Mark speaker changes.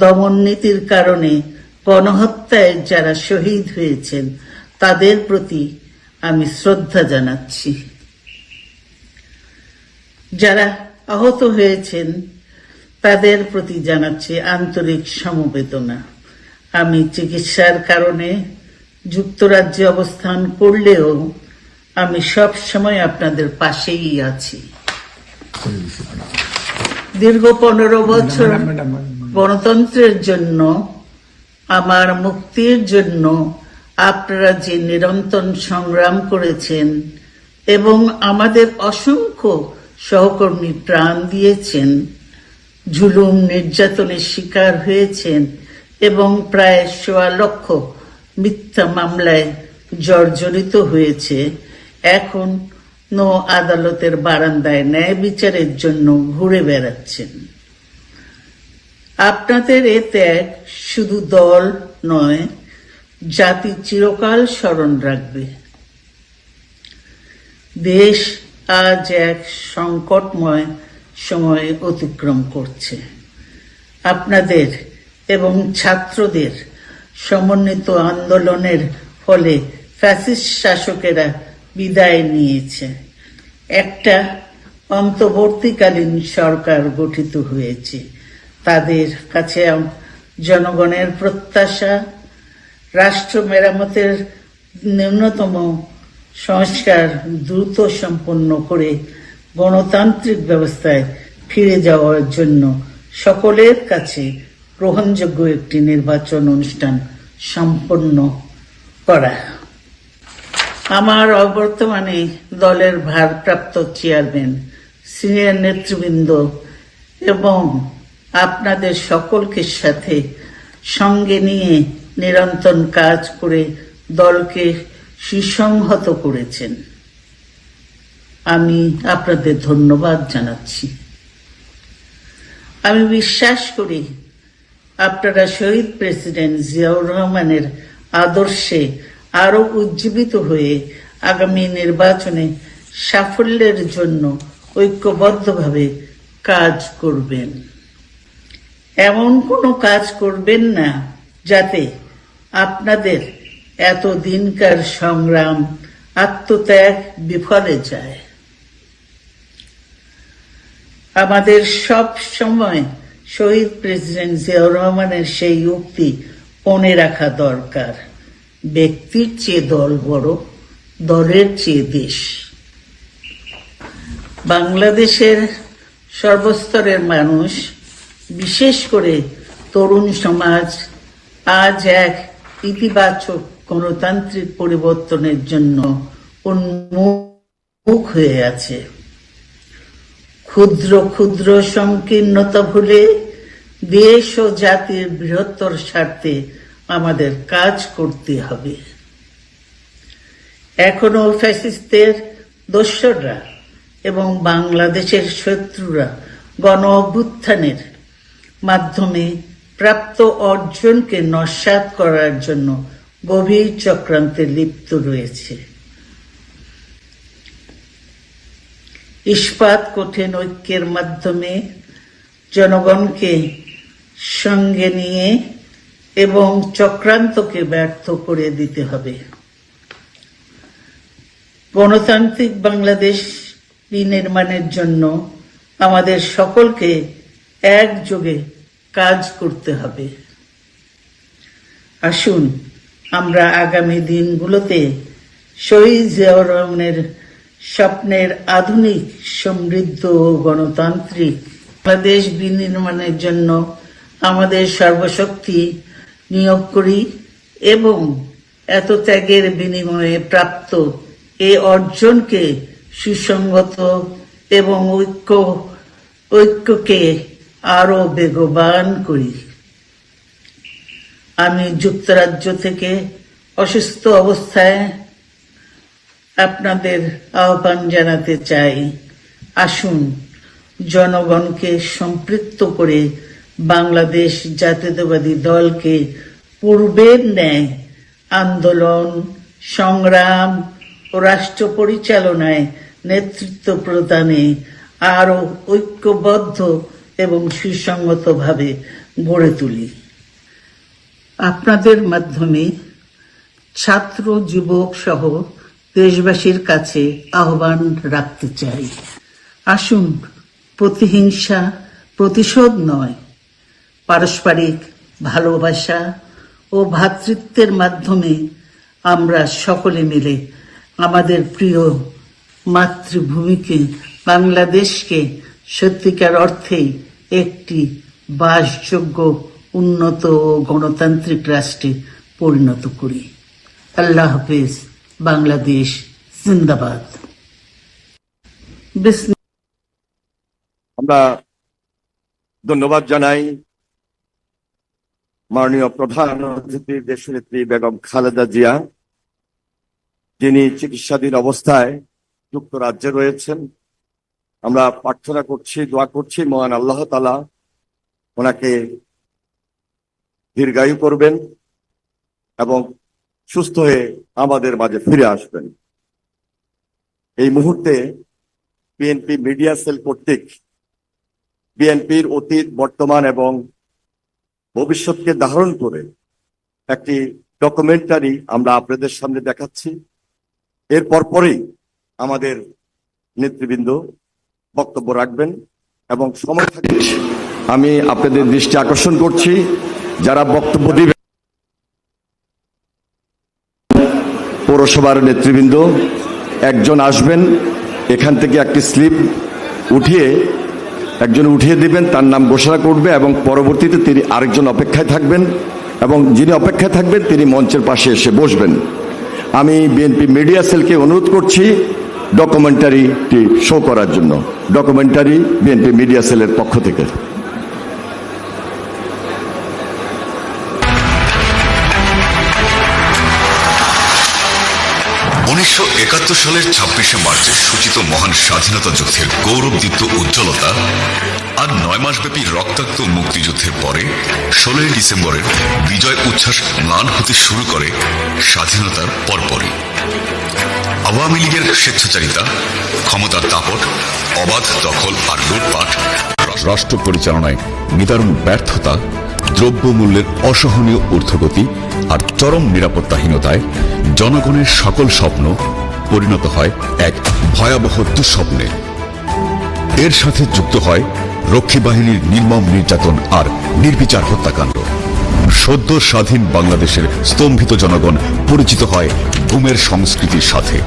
Speaker 1: দমন নীতির কারণে গণহত্যায় যারা শহীদ হয়েছেন, তাদের প্রতি আমি শ্রদ্ধা জানাচ্ছি। যারা আহত হয়েছেন, তাদের প্রতি জানাচ্ছি আন্তরিক সমবেদনা। আমি চিকিৎসার কারণে যুক্তরাজ্যে অবস্থান করলেও আমি সব সময় আপনাদের পাশেই আছি। দীর্ঘ পনেরো বছর গণতন্ত্রের জন্য, আমার মুক্তির জন্য আপনারা যে নিরন্তর সংগ্রাম করেছেন এবং আমাদের অসংখ্য সহকর্মী প্রাণ দিয়েছেন ঝুলুম নির্যাতনের শিকার হয়েছেন এবং প্রায় সোয়া লক্ষ মিথ্যা মামলায় জর্জরিত হয়েছে। এখন নো আদালতের বারান্দায় ন্যায় বিচারের জন্য ঘুরে বেড়াচ্ছেন। আপনাদের এ ত্যাগ শুধু দল নয়, জাতি চিরকাল স্মরণ রাখবে। দেশ আজ এক সংকটময় সময় অতিক্রম করছে। আপনাদের এবং ছাত্রদের সমন্বিত আন্দোলনের ফলে ফ্যাসিস্ট শাসকেরা বিদায় নিয়েছে। একটা অন্তর্বর্তীকালীন সরকার গঠিত হয়েছে। তাদের কাছে জনগণের প্রত্যাশা, রাষ্ট্র মেরামতের ন্যূনতম সংস্কার দ্রুত সম্পন্ন করে গণতান্ত্রিক ব্যবস্থায় ফিরে যাওয়ার জন্য সকলের কাছে গ্রহণযোগ্য একটি নির্বাচন অনুষ্ঠান সম্পন্ন করা। আমার অবর্তমানে দলের ভারপ্রাপ্ত চেয়ারম্যান, সিনিয়র নেতৃবৃন্দ এবং আপনাদের সকলকে সাথে সঙ্গে নিয়ে নিরন্তর কাজ করে দলকে সুসংহত করেছেন। আমি আপনাদের ধন্যবাদ জানাচ্ছি। আমি বিশ্বাস করি আপনারা শহীদ প্রেসিডেন্ট জিয়াউর রহমানের আদর্শে আরও উজ্জীবিত হয়ে আগামী নির্বাচনে সাফল্যের জন্য ঐক্যবদ্ধভাবে কাজ করবেন। এমন কোনো কাজ করবেন না যাতে আপনাদের এত দিনকার সংগ্রাম আত্মত্যাগ বিফলে যায়। আমাদের সব সময় শহীদ প্রেসিডেন্ট জিয়াউর রহমানের সেই উক্তি মনে রাখা দরকার। ব্যক্তির চেয়ে দল বড়, দলের চেয়ে দেশ বাংলাদেশের সর্বস্তরের মানুষ বিশেষ করে তরুণ সমাজ আজ এক ইতিবাচক গণতান্ত্রিক পরিবর্তনের জন্য উন্মুখ হয়ে আছে। ক্ষুদ্র ক্ষুদ্র সংকীর্ণতা ভুলে দেশ ও জাতির বৃহত্তর স্বার্থে আমাদের কাজ করতে হবে। এখনও ফ্যাসিস্টদের দোসররা এবং বাংলাদেশের শত্রুরা গণ অভ্যুত্থানের মাধ্যমে প্রাপ্ত অর্জনকে নস্বাত করার জন্য গভীর চক্রান্তে লিপ্ত রয়েছে। ইস্পাত কঠিন ঐক্যের মাধ্যমে জনগণকে সঙ্গে নিয়ে এবং চক্রান্তকে ব্যর্থ করে দিতে হবে। গণতান্ত্রিক বাংলাদেশ বিনির্মাণের জন্য আমাদের সকলকে একযোগে কাজ করতে হবে। আসুন, আমরা আগামী দিনগুলোতে শহীদ জিয়াউর রহমানের স্বপ্নের আধুনিক, সমৃদ্ধ ও গণতান্ত্রিক বাংলাদেশ বিনির্মাণের জন্য আমাদের সর্বশক্তি নিয়োগ করি এবং এত ত্যাগের বিনিময়ে প্রাপ্ত এ অর্জনকে সুসংগত এবং ঐক্য, ঐক্যকে আরও বেগবান করি। আমি যুক্তরাজ্য থেকে অসুস্থ অবস্থায় আপনাদের আহ্বান জানাতে চাই। আসুন, জনগণকে সম্পৃক্ত করে বাংলাদেশ জাতীয়তাবাদী দলকে পূর্বের ন্যায় আন্দোলন, সংগ্রাম ও রাষ্ট্র পরিচালনায় নেতৃত্ব প্রদানে আরও ঐক্যবদ্ধ এবং সুসংগতভাবে গড়ে তুলি। আপনাদের মাধ্যমে ছাত্র, যুবক সহ দেশবাসীর কাছে আহ্বান রাখতে চাই। আসুন, প্রতিহিংসা প্রতিশোধ নয়, পারস্পরিক ভালোবাসা ও ভ্রাতৃত্বের মাধ্যমে আমরা সকলে মিলে আমাদের প্রিয় মাতৃভূমিকে, বাংলাদেশকে সত্যিকার অর্থেই একটি বাসযোগ্য উন্নত ও গণতান্ত্রিক রাষ্ট্রে পরিণত করি। আল্লাহ হাফেজ, বাংলাদেশ জিন্দাবাদ।
Speaker 2: আমরা ধন্যবাদ জানাই মাননীয় প্রধান অতিথি, দেশনেত্রী বেগম খালেদা জিয়া। যিনি চিকিৎসাধীন অবস্থায় যুক্তরাজ্যে রয়েছেন। আমরা প্রার্থনা করছি, দোয়া করছি, মহান আল্লাহ তালা ওনাকে দীর্ঘায়ু করবেন এবং সুস্থ হয়ে আমাদের মাঝে ফিরে আসবেন। এই মুহূর্তে বিএনপি মিডিয়া সেল কর্তৃক বিএনপির অতীত, বর্তমান এবং ভবিষ্যৎকে ধারণ করে একটি ডকুমেন্টারি আমরা আপনাদের সামনে দেখাচ্ছি। এর পরপরই আমাদের নেতৃবৃন্দ বক্তব্য রাখবেন এবং সময় থাকবে আমি আপনাদের দৃষ্টি আকর্ষণ করছি, যারা বক্তব্য দিবেন। পৌরসভার নেতৃবৃন্দ, একজন আসবেন, এখান থেকে একটি স্লিপ উঠিয়ে, একজন উঠিয়ে দিবেন, তার নাম ঘোষণা করবে এবং পরবর্তীতে তিনি আরেকজন অপেক্ষায় থাকবেন এবং যিনি অপেক্ষায় থাকবেন, তিনি মঞ্চের পাশে এসে বসবেন। আমি বিএনপি মিডিয়া সেলকে অনুরোধ করছি ডকুমেন্টারিটি শো করার জন্য। ডকুমেন্টারি বিএনপি মিডিয়া সেলের পক্ষ থেকে।
Speaker 3: উনিশশো একাত্তর সালের ছাব্বিশে মার্চে সূচিত মহান স্বাধীনতা যুদ্ধের গৌরবদীপ্ত উজ্জ্বলতা আর নয় মাসব্যাপী রক্তাক্ত মুক্তিযুদ্ধের পরে ষোলোই ডিসেম্বরের বিজয় উচ্ছ্বাস ম্লান হতে শুরু করে স্বাধীনতার পরপরই। আওয়ামী লীগের স্বেচ্ছাচারিতা, ক্ষমতার দাপট, অবাধ দখল আর লুটপাট, রাষ্ট্র পরিচালনায় নিদারুণ ব্যর্থতা দ্রব্যমূল্যের অসহনীয় ঊর্ধ্বগতি আর চরম নিরাপত্তাহীনতায় জনগণের সকল স্বপ্ন পরিণত হয় এক ভয়াবহ দুঃস্বপ্নে। এর সাথে যুক্ত হয় রক্ষী বাহিনীর নির্মম নির্যাতন আর নির্বিচার হত্যাকাণ্ড। সদ্য স্বাধীন বাংলাদেশের স্তম্ভিত জনগণ পরিচিত হয় গুমের সংস্কৃতির সাথে।